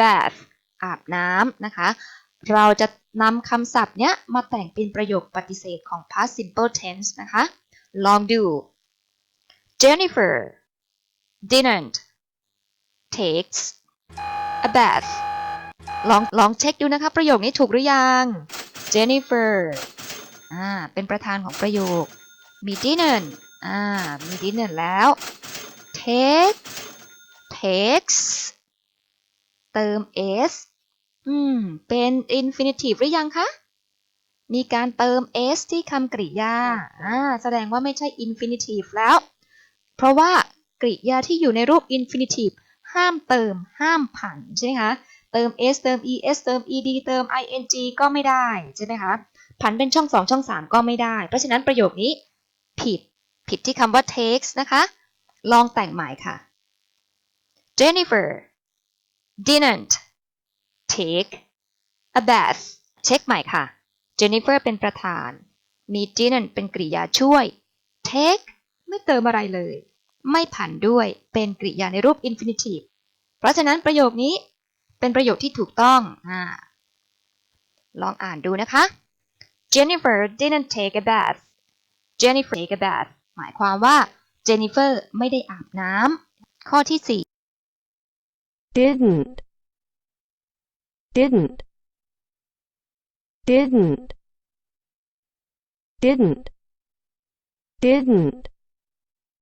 bath อาบน้ำนะคะ เราจะนำคำศัพท์เนี้ยมาแต่งเป็นประโยคปฏิเสธของ past simple tense นะคะ ลองดู Jennifer didn't takes a bath ลองลองเช็คดูนะคะ ประโยคนี้ถูกหรือยัง Jennifer อ่า เป็นประธานของประโยค มี didn't อ่า มี didn't แล้ว take takes เติม s อืม เป็น infinitive หรือยังคะ มีการเติม s ที่คำกริยา อ่า แสดงว่าไม่ใช่ infinitive แล้ว เพราะว่ากริยาที่อยู่ในรูป infinitive ห้ามเติม ห้ามผันใช่ไหมคะ เติม s เติม es เติม ed เติม ing ก็ไม่ได้ใช่ไหมคะ ผันเป็นช่อง 2 ช่อง 3 ก็ไม่ได้ เพราะฉะนั้นประโยคนี้ผิด ผิดที่คำว่า takes นะคะ ลองแต่งใหม่ค่ะ Jennifer didn't take a bath เช็คใหม่ค่ะ Jennifer เป็นประธาน มี didn't เป็นกริยาช่วย take ไม่เติมอะไรเลย ไม่ผันด้วยเป็นกริยาในรูป infinitive เพราะฉะนั้นประโยคนี้เป็นประโยคที่ถูกต้องอลองอ่านดูนะคะ Jennifer didn't take a bath Jennifer take a bath หมายความว่า Jennifer ไม่ได้อาบน้ำข้อที่ didn't didn't didn't didn't didn't